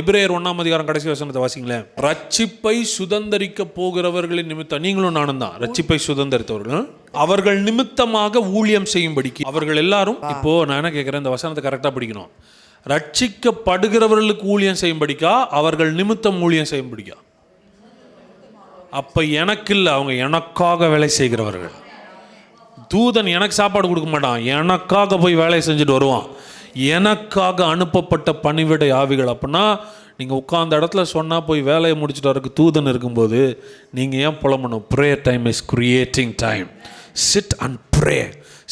எபிரேயர் ஒண்ணாம் அதிகாரம் கடைசி வசனத்தை வாசிங்களேன். ரட்சிப்பை சுதந்தரிக்க போகிறவர்களின் நிமித்தம் நீங்களும் நானும் தான். ரட்சிப்பை சுதந்தரித்தவர்கள். அவர்கள் நிமித்தமாக ஊழியம் செய்யும்படிக்கு. அவர்கள் எல்லாரும் இப்போ நான் என்ன கேட்குறேன் இந்த வசனத்தை கரெக்டாக படிக்கணும். ரட்சிக்கப்படுகிறவர்களுக்கு ஊழியம் செய்யும்படிக்கா அவர்கள் நிமித்தம் ஊழியம் செய்யும்படிக்கா? அப்ப எனக்கு இல்லை அவங்க எனக்காக வேலை செய்கிறவர்கள். தூதன் எனக்கு சாப்பாடு கொடுக்க மாட்டான் எனக்காக போய் வேலையை செஞ்சுட்டு வருவான். எனக்காக அனுப்பப்பட்ட பணிவிடை ஆவிகள். அப்படின்னா நீங்கள் உட்காந்த இடத்துல சொன்னால் போய் வேலையை முடிச்சுட்டு வரக்கு தூதன் இருக்கும்போது நீங்கள் ஏன் புலம்பணும்? Prayer time is creating time sit and pray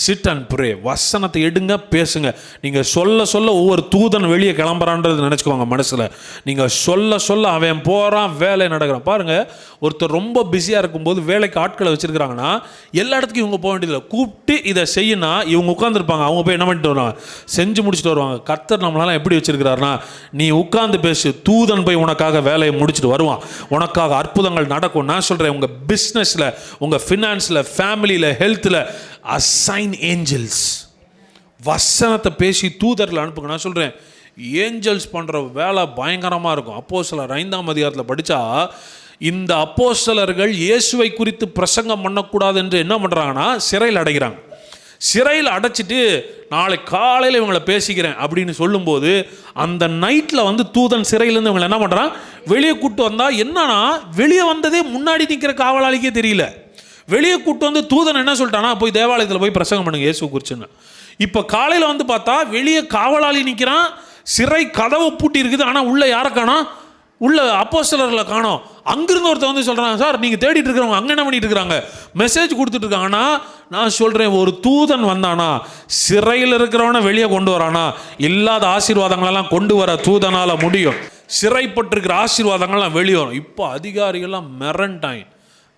sit and pray வசனத்தை எடுங்க பேசுங்க. நீங்கள் சொல்ல சொல்ல ஒவ்வொரு தூதன் வெளியே கிளம்புறான்றது நினச்சிக்கோங்க மனசில். நீங்கள் சொல்ல சொல்ல அவன் போகிறான் வேலை நடக்கிறான். பாருங்கள் ஒருத்தர் ரொம்ப பிஸியாக இருக்கும்போது வேலைக்கு ஆட்களை வச்சுருக்கிறாங்கன்னா எல்லா இடத்துக்கும் இவங்க போக வேண்டியதில்லை. கூப்பிட்டு இதை செய்யினா இவங்க உட்காந்துருப்பாங்க அவங்க போய் என்ன பண்ணிட்டு வருவாங்க? செஞ்சு முடிச்சுட்டு வருவாங்க. கர்த்தர் நம்மளால எப்படி வச்சிருக்கிறாருன்னா நீ உட்காந்து பேசு. தூதன் போய் உனக்காக வேலையை முடிச்சுட்டு வருவான். உனக்காக அற்புதங்கள் நடக்கும் நான் சொல்கிறேன் உங்கள் பிஸ்னஸில் உங்கள் ஃபினான்ஸில் ஃபேமிலியில் ஹெல்த்தில் அசைன் ஏஞ்சல்ஸ் வசனத்தை பேசி தூதரில் அனுப்புங்க. நான் சொல்கிறேன் ஏஞ்சல்ஸ் பண்ணுற வேலை பயங்கரமாக இருக்கும். அப்போ சிலர் ஐந்தாம் அதிகாரத்தில் படித்தா இந்த அப்போஸ்தலர்கள் இயேசுவை குறித்து பிரசங்கம் பண்ணக்கூடாது என்று என்ன பண்ணுறாங்கன்னா சிறையில் அடைகிறாங்க. சிறையில் அடைச்சிட்டு நாளை காலையில் இவங்களை பேசிக்கிறேன் அப்படின்னு சொல்லும்போது அந்த நைட்டில் வந்து தூதன் சிறையிலேருந்து இவங்களை என்ன பண்ணுறான் வெளியே கூட்டு வந்தால் என்னன்னா வெளியே வந்ததே முன்னாடி நிற்கிற காவலாளிக்கே தெரியல. வெளியே கூட்டு வந்து தூதன் என்ன சொல்லிட்டானா போய் தேவாலயத்தில் போய் பிரசங்கம் பண்ணுங்க இயேசு குறிச்சுன்னு. இப்போ காலையில் வந்து பார்த்தா வெளியே காவலாளி நிற்கிறான் சிறை கதவை பூட்டி இருக்குது ஆனால் உள்ளே யாரை காணோம்? உள்ள அப்போஸ்தலர்களை காணோம். அங்கிருந்து ஒருத்தர் வந்து சொல்கிறாங்க சார் நீங்கள் தேடிட்டு இருக்கிறவங்க அங்கே என்ன பண்ணிட்டு இருக்கிறாங்க மெசேஜ் கொடுத்துட்டு இருக்காங்கன்னா நான் சொல்கிறேன் ஒரு தூதன் வந்தானா சிறையில் இருக்கிறவனை வெளியே கொண்டு வரானா? இல்லாத ஆசீர்வாதங்களெல்லாம் கொண்டு வர தூதனால் முடியும். சிறைப்பட்டிருக்கிற ஆசீர்வாதங்கள்லாம் வெளியே வரும். இப்போ அதிகாரிகள்லாம் மிரண்டாயின்.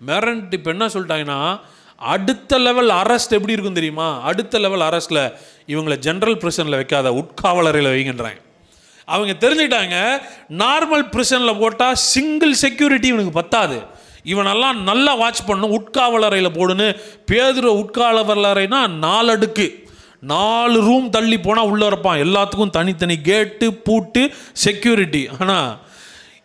மிரண்ட் இப்போ என்ன சொல்லிட்டாங்கன்னா அடுத்த லெவல் அரெஸ்ட் எப்படி இருக்கும் தெரியுமா? அடுத்த லெவல் அரெஸ்ட்டில் இவங்களை ஜென்ரல் ப்ரிசனில் வைக்காத உட்காவலறையில் வைங்கன்றாங்க. அவங்க தெரிஞ்சுக்கிட்டாங்க நார்மல் ப்ரிசனில் போட்டால் சிங்கிள் செக்யூரிட்டி இவனுக்கு பத்தாது. இவனெல்லாம் நல்லா வாட்ச் பண்ணும் உட்காவலறையில் போடுன்னு. பேதுர உட்காவலறைனா நாலு அடுக்கு நாலு ரூம் தள்ளி போனால் உள்ளே இருப்பான். எல்லாத்துக்கும் தனித்தனி கேட்டு பூட்டு செக்யூரிட்டி ஆனால்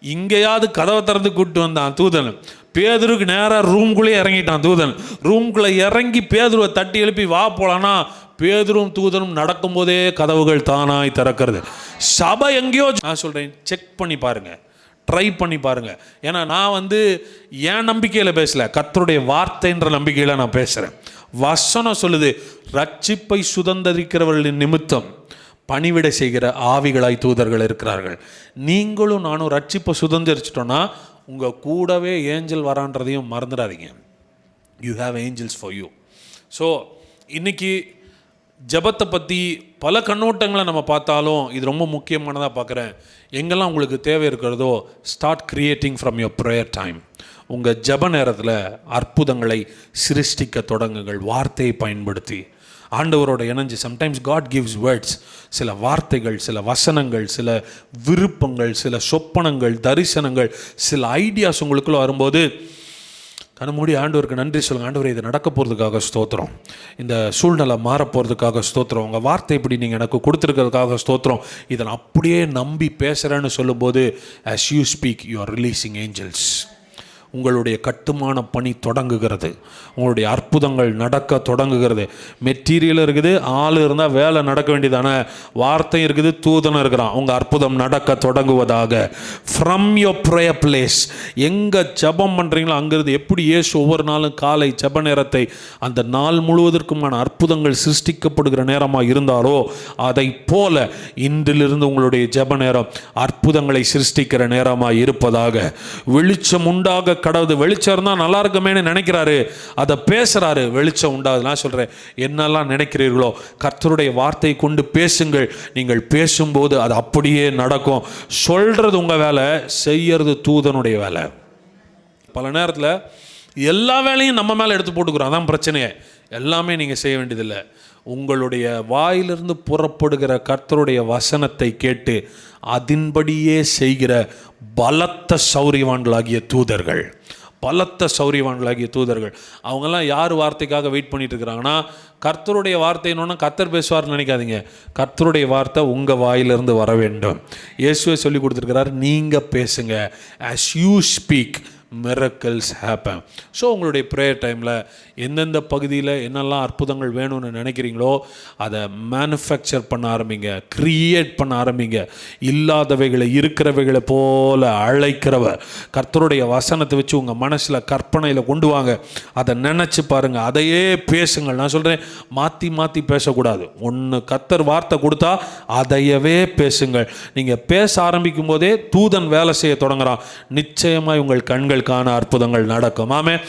இங்கேயாவது கதவை திறந்து கூப்பிட்டு வந்தான் தூதன். பேதருக்கு நேராக ரூம்குள்ளேயே இறங்கிட்டான் தூதன். ரூம்குள்ளே இறங்கி பேதுருவை தட்டி எழுப்பி வா போலான்னா பேதுரும் தூதனும் நடக்கும்போதே கதவுகள் தானாய் திறக்கிறது. சபை எங்கேயோ நான் சொல்கிறேன் செக் பண்ணி பாருங்கள் ட்ரை பண்ணி பாருங்கள் ஏன்னா நான் வந்து என் நம்பிக்கையில் பேசலை. கத்தருடைய வார்த்தைன்ற நம்பிக்கையில் நான் பேசுகிறேன் வசனம் சொல்லுது ரட்சிப்பை சுதந்திரிக்கிறவர்களின் நிமித்தம் பணிவிடை செய்கிற ஆவிகளாய் தூதர்கள் இருக்கிறார்கள். நீங்களும் நானும் ரட்சிப்பை சுதந்திரிச்சிட்டோன்னா உங்கள் கூடவே ஏஞ்சல் வரான்றதையும் மறந்துடாதீங்க. You have angels for you so இன்றைக்கி ஜெபத்தை பற்றி பல கண்ணோட்டங்களை நம்ம பார்த்தாலும் இது ரொம்ப முக்கியமானதாக பார்க்குறேன். எங்கெல்லாம் உங்களுக்கு தேவை இருக்கிறதோ start creating from your prayer time உங்கள் ஜெப நேரத்தில் அற்புதங்களை சிருஷ்டிக்க தொடங்குங்கள். வார்த்தையை பயன்படுத்தி. ஆண்டவரோட இணைஞ்சு சம்டைம்ஸ் காட் கிவ்ஸ் வேர்ட்ஸ் சில வார்த்தைகள் சில வசனங்கள் சில விருப்பங்கள் சில சொப்பனங்கள் தரிசனங்கள் சில ஐடியாஸ் உங்களுக்குள்ளே வரும்போது கண்ண ஆண்டவருக்கு நன்றி சொல்லுங்கள் ஆண்டவர் இது நடக்க போகிறதுக்காக ஸ்தோத்திரம். இந்த சூழ்நிலை மாற போகிறதுக்காக ஸ்தோத்திரம். உங்கள் வார்த்தை இப்படி நீங்கள் எனக்கு கொடுத்துருக்கிறதுக்காக ஸ்தோத்திரம். இதை நான் அப்படியே நம்பி பேசுகிறேன்னு சொல்லும்போது as you speak you are releasing angels உங்களுடைய கட்டுமான பணி தொடங்குகிறது. உங்களுடைய அற்புதங்கள் நடக்க தொடங்குகிறது. மெட்டீரியல் இருக்குது ஆள் இருந்தால் வேலை நடக்க வேண்டியதான. வார்த்தை இருக்குது தூதனம் இருக்கிறான். உங்கள் அற்புதம் நடக்க தொடங்குவதாக. ஃப்ரம் யோர் ப்ரேயர் பிளேஸ் எங்கே ஜெபம் பண்ணுறீங்களோ அங்கிருந்து எப்படி ஏசு ஒவ்வொரு நாளும் காலை ஜெப நேரத்தை அந்த நாள் முழுவதற்குமான அற்புதங்கள் சிருஷ்டிக்கப்படுகிற நேரமாக இருந்தாரோ அதை போல இன்றிலிருந்து உங்களுடைய ஜெப நேரம் அற்புதங்களை சிருஷ்டிக்கிற நேரமாக இருப்பதாக. வெளிச்சம் உண்டாக கடவுது வெளிச்சம் இருந்தால் நல்லா இருக்குமேன்னு நினைக்கிறாரு. அதை பேசுகிறாரு வெளிச்சம் உண்டாது நான் சொல்கிறேன் என்னெல்லாம் நினைக்கிறீர்களோ கர்த்தருடைய வார்த்தை கொண்டு பேசுங்கள். நீங்கள் பேசும்போது அது அப்படியே நடக்கும். சொல்கிறது உங்கள் வேலை செய்யறது தூதனுடைய வேலை. பல நேரத்தில் எல்லா வேலையும் நம்ம மேலே எடுத்து போட்டுக்கிறோம். அதான் பிரச்சனையே. எல்லாமே நீங்கள் செய்ய வேண்டியதில்லை. உங்களுடைய வாயிலிருந்து புறப்படுகிற கர்த்தருடைய வசனத்தை கேட்டு அதன்படியே செய்கிற பலத்த சௌரியவான்களாகிய தூதர்கள். பலத்த சௌரியவான்களாகிய தூதர்கள். அவங்கெல்லாம் யார் வார்த்தைக்காக வெயிட் பண்ணிட்டு இருக்கிறாங்கன்னா கர்த்தருடைய வார்த்தைன்னு கர்த்தர் பேசுவார்னு நினைக்காதீங்க. கர்த்தருடைய வார்த்தை உங்கள் வாயிலிருந்து வர வேண்டும். இயேசுவே சொல்லி கொடுத்துருக்கிறார் நீங்கள் பேசுங்க. As you speak miracles happen so உங்களுடைய ப்ரேயர் டைமில் எந்தெந்த பகுதியில் என்னெல்லாம் அற்புதங்கள் வேணும்னு நினைக்கிறீங்களோ அதை மேனுஃபேக்சர் பண்ண ஆரம்பிங்க க்ரியேட் பண்ண ஆரம்பிங்க. இல்லாதவைகளை இருக்கிறவைகளை போல அழைக்கிறவ கர்த்தருடைய வசனத்தை வச்சு உங்கள் மனசில் கற்பனையில் கொண்டு வாங்க. அதை நினச்சி பாருங்கள் அதையே பேசுங்கள். நான் சொல்கிறேன் மாற்றி மாற்றி பேசக்கூடாது. ஒன்று கர்த்தர் வார்த்தை கொடுத்தா அதையவே பேசுங்கள். நீங்கள் பேச ஆரம்பிக்கும் போதே தூதன் வேலை செய்ய தொடங்குறான். நிச்சயமாக உங்கள் கண்கள் காண அற்புதங்கள் நடக்கும். ஆமே